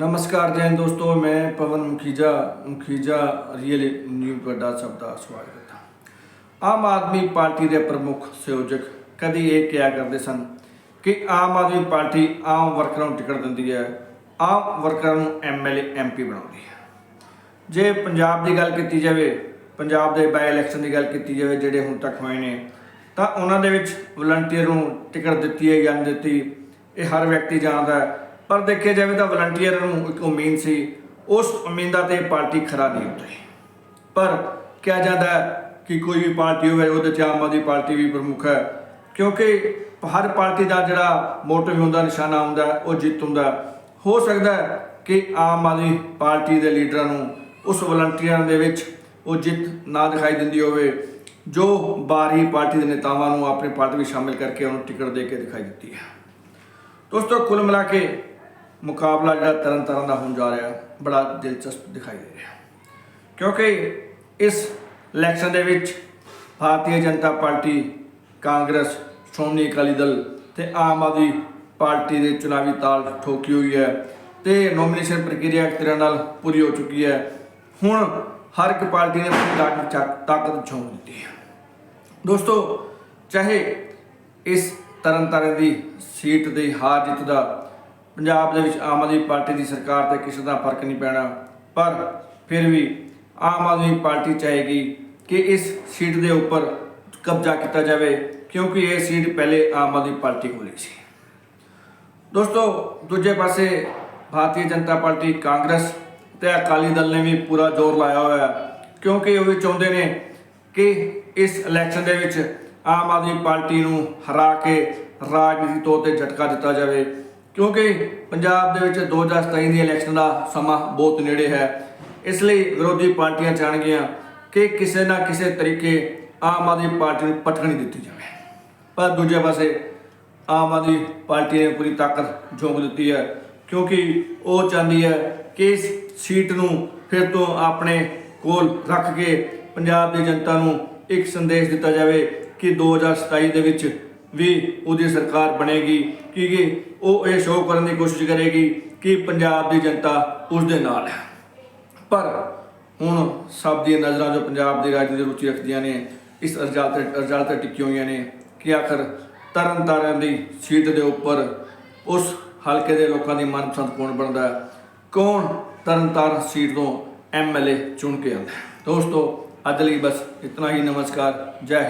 ਨਮਸਕਾਰ ਜੈਨ ਦੋਸਤੋ ਮੈਂ ਪਵਨ ਮੁਖੀਜਾ ਮੁਖੀਜਾ ਰੀਅਲ ਨਿਊ ਤੁਹਾਡਾ ਸਭ ਦਾ ਸਵਾਗਤ ਹੈ ਆਮ ਆਦਮੀ ਪਾਰਟੀ ਦੇ ਪ੍ਰਮੁੱਖ ਸੰਯੋਜਕ ਕਦੀ ਇਹ ਕਿਹਾ ਕਰਦੇ ਸਨ ਕਿ ਆਮ ਆਦਮੀ ਪਾਰਟੀ ਆਮ ਵਰਕਰਾਂ ਨੂੰ ਟਿਕਟ ਦਿੰਦੀ ਹੈ ਆਮ ਵਰਕਰਾਂ ਨੂੰ ਐਮਐਲਏ ਐਮਪੀ ਬਣਾਉਂਦੀ ਹੈ ਜੇ ਪੰਜਾਬ ਦੀ ਗੱਲ ਕੀਤੀ ਜਾਵੇ ਪੰਜਾਬ ਦੇ ਬਾਈ ਇਲੈਕਸ਼ਨ ਦੀ ਗੱਲ ਕੀਤੀ ਜਾਵੇ ਜਿਹੜੇ ਹੁਣ ਤੱਕ ਹੋਏ ਨੇ ਤਾਂ ਉਹਨਾਂ ਦੇ ਵਿੱਚ ਵਲੰਟੀਅਰ ਨੂੰ ਟਿਕਟ ਦਿੱਤੀ ਹੈ ਜਾਂ ਨਹੀਂ ਦਿੱਤੀ ਇਹ ਹਰ ਵਿਅਕਤੀ ਜਾਣਦਾ ਹੈ ਪਰ ਦੇਖਿਆ ਜਾਵੇ ਤਾਂ ਵਲੰਟੀਅਰ ਨੂੰ ਇੱਕ ਉਮੀਦ ਸੀ, ਉਸ ਉਮੀਦਾਂ ਤੇ ਪਾਰਟੀ ਖਰਾ ਨਹੀਂ ਉਤਰੀ ਪਰ ਕਿਹਾ ਜਾਂਦਾ ਕਿ ਕੋਈ ਵੀ ਪਾਰਟੀ ਹੋਵੇ, ਉਹਦੇ 'ਚ ਆਮ ਆਦਮੀ ਪਾਰਟੀ ਵੀ ਪ੍ਰਮੁੱਖ ਹੈ। ਕਿਉਂਕਿ ਹਰ ਪਾਰਟੀ ਦਾ ਜਿਹੜਾ ਮੋਟਿਵ ਹੁੰਦਾ, ਨਿਸ਼ਾਨਾ ਹੁੰਦਾ, ਉਹ ਜਿੱਤ ਹੁੰਦਾ। ਹੋ ਸਕਦਾ ਕਿ ਆਮ ਆਦਮੀ ਪਾਰਟੀ ਦੇ ਲੀਡਰਾਂ ਨੂੰ ਉਸ ਵਲੰਟੀਅਰਾਂ ਦੇ ਵਿੱਚ ਉਹ ਜਿੱਤ ਨਾ ਦਿਖਾਈ ਦਿੰਦੀ ਹੋਵੇ, ਜੋ ਬਾਹਰੀ ਪਾਰਟੀ ਦੇ ਨੇਤਾਵਾਂ ਨੂੰ ਆਪਣੀ ਪਾਰਟੀ ਵਿੱਚ ਸ਼ਾਮਿਲ ਕਰਕੇ ਉਹਨੂੰ ਟਿਕਟ ਦੇ ਕੇ ਦਿਖਾਈ ਦਿੱਤੀ ਹੈ। ਦੋਸਤੋ, ਕੁੱਲ ਮਿਲਾ ਕੇ ਮੁਕਾਬਲਾ ਜਿਹੜਾ ਤਰਨ ਤਾਰਨ ਦਾ ਹੋਣ ਜਾ ਰਿਹਾ, ਬੜਾ ਦਿਲਚਸਪ ਦਿਖਾਈ ਦੇ ਰਿਹਾ। ਕਿਉਂਕਿ ਇਸ ਇਲੈਕਸ਼ਨ ਦੇ ਵਿੱਚ ਭਾਰਤੀ ਜਨਤਾ ਪਾਰਟੀ, ਕਾਂਗਰਸ, ਸ਼੍ਰੋਮਣੀ ਅਕਾਲੀ ਦਲ ਤੇ ਆਮ ਆਦਮੀ ਪਾਰਟੀ ਦੇ ਚੁਣਾਵੀ ਤਾਲ ਠੋਕੀ ਹੋਈ ਹੈ ਤੇ ਨੋਮੀਨੇਸ਼ਨ ਪ੍ਰਕਿਰਿਆ ਇੱਕ ਤਰ੍ਹਾਂ ਨਾਲ ਪੂਰੀ ਹੋ ਚੁੱਕੀ ਹੈ। ਹੁਣ ਹਰ ਇੱਕ ਪਾਰਟੀ ਨੇ ਆਪਣੀ ਤਾਕਤ ਚੱਕ- ਤਾਕਤ ਝੋਂਕ ਦਿੱਤੀ ਹੈ। ਦੋਸਤੋ, ਚਾਹੇ ਇਸ ਤਰਨਤਾਰਨ ਦੀ ਸੀਟ ਦੀ ਹਾਰ ਜਿੱਤ ਦਾ ਪੰਜਾਬ ਦੇ ਵਿੱਚ ਆਮ ਆਦਮੀ ਪਾਰਟੀ ਦੀ ਸਰਕਾਰ ਤੇ ਕਿਸੇ ਦਾ ਫ਼ਰਕ ਨਹੀਂ ਪੈਣਾ। ਪਰ ਫਿਰ ਵੀ ਆਮ ਆਦਮੀ ਪਾਰਟੀ ਚਾਹੇਗੀ ਕਿ ਇਸ ਸੀਟ ਦੇ ਉੱਪਰ ਕਬਜ਼ਾ ਕੀਤਾ ਜਾਵੇ, ਕਿਉਂਕਿ ਇਹ ਸੀਟ ਪਹਿਲੇ ਆਮ ਆਦਮੀ ਪਾਰਟੀ ਕੋਲ ਹੀ ਸੀ। ਦੋਸਤੋ, ਦੂਜੇ ਪਾਸੇ ਭਾਰਤੀ ਜਨਤਾ ਪਾਰਟੀ ਕਾਂਗਰਸ ਤੇ ਅਕਾਲੀ ਦਲ ਨੇ ਵੀ ਪੂਰਾ ਜ਼ੋਰ ਲਾਇਆ ਹੋਇਆ ਹੈ ਕਿਉਂਕਿ ਉਹ ਵੀ ਚਾਹੁੰਦੇ ਨੇ ਕਿ ਇਸ ਇਲੈਕਸ਼ਨ ਦੇ ਵਿੱਚ ਆਮ ਆਦਮੀ ਪਾਰਟੀ ਨੂੰ ਹਰਾ ਕੇ ਰਾਜਨੀਤਿਕ ਤੌਰ ਤੇ ਝਟਕਾ ਦਿੱਤਾ ਜਾਵੇ। ਕਿਉਂਕਿ ਪੰਜਾਬ ਦੇ ਵਿੱਚ 2027 ਦੀ ਇਲੈਕਸ਼ਨ ਦਾ ਸਮਾਂ ਬਹੁਤ ਨੇੜੇ ਹੈ, ਇਸ ਲਈ ਵਿਰੋਧੀ ਪਾਰਟੀਆਂ ਚਾਹਣਗੀਆਂ ਕਿ ਕਿਸੇ ਨਾ ਕਿਸੇ ਤਰੀਕੇ ਆਮ ਆਦਮੀ ਪਾਰਟੀ ਨੂੰ ਪਟਕਣੀ ਦਿੱਤੀ ਜਾਵੇ। ਪਰ ਦੂਜੇ ਪਾਸੇ ਆਮ ਆਦਮੀ ਪਾਰਟੀ ਨੇ ਪੂਰੀ ਤਾਕਤ ਝੋਂਕ ਦਿੱਤੀ ਹੈ, ਕਿਉਂਕਿ ਉਹ ਚਾਹੁੰਦੀ ਹੈ ਕਿ ਇਸ ਸੀਟ ਨੂੰ ਫਿਰ ਤੋਂ ਆਪਣੇ ਕੋਲ ਰੱਖ ਕੇ ਪੰਜਾਬ ਦੀ ਜਨਤਾ ਨੂੰ ਇੱਕ ਸੰਦੇਸ਼ ਦਿੱਤਾ ਜਾਵੇ ਕਿ 2027 ਦੇ ਵਿੱਚ ਵੀ ਉਹਦੀ ਸਰਕਾਰ ਬਣੇਗੀ, ਕਿ ਉਹ ਇਹ ਸ਼ੋਅ ਕਰਨ ਦੀ ਕੋਸ਼ਿਸ਼ ਕਰੇਗੀ ਕਿ ਪੰਜਾਬ ਦੀ ਜਨਤਾ ਉਸ ਦੇ ਨਾਲ ਹੈ। ਪਰ ਹੁਣ ਸਭ ਦੀਆਂ ਨਜ਼ਰਾਂ ਜੋ ਪੰਜਾਬ ਦੀ ਰਾਜਨੀਤੀ ਰੁਚੀ ਰੱਖਦੀਆਂ ਨੇ, ਇਸ ਰਿਜ਼ਲਟ ਤੇ ਰਿਜ਼ਲਟ ਤੇ ਟਿੱਕੀਆਂ ਹੋਈਆਂ ਨੇ ਕਿ ਆਖਰ ਤਰਨ ਤਾਰਨ ਦੀ ਸੀਟ ਦੇ ਉੱਪਰ ਉਸ ਹਲਕੇ ਦੇ ਲੋਕਾਂ ਦੀ ਮਨਪਸੰਦ ਕੌਣ ਬਣਦਾ ਹੈ? ਕੌਣ ਤਰਨ ਤਾਰਨ ਸੀਟ ਤੋਂ ਐਮਐਲਏ ਚੁਣ ਕੇ ਆਉਂਦਾ ਹੈ? ਦੋਸਤੋ, ਅੱਜ ਲਈ ਬਸ ਇਤਨਾ ਹੀ। ਨਮਸਕਾਰ। ਜੈ ਹਿੰਦ।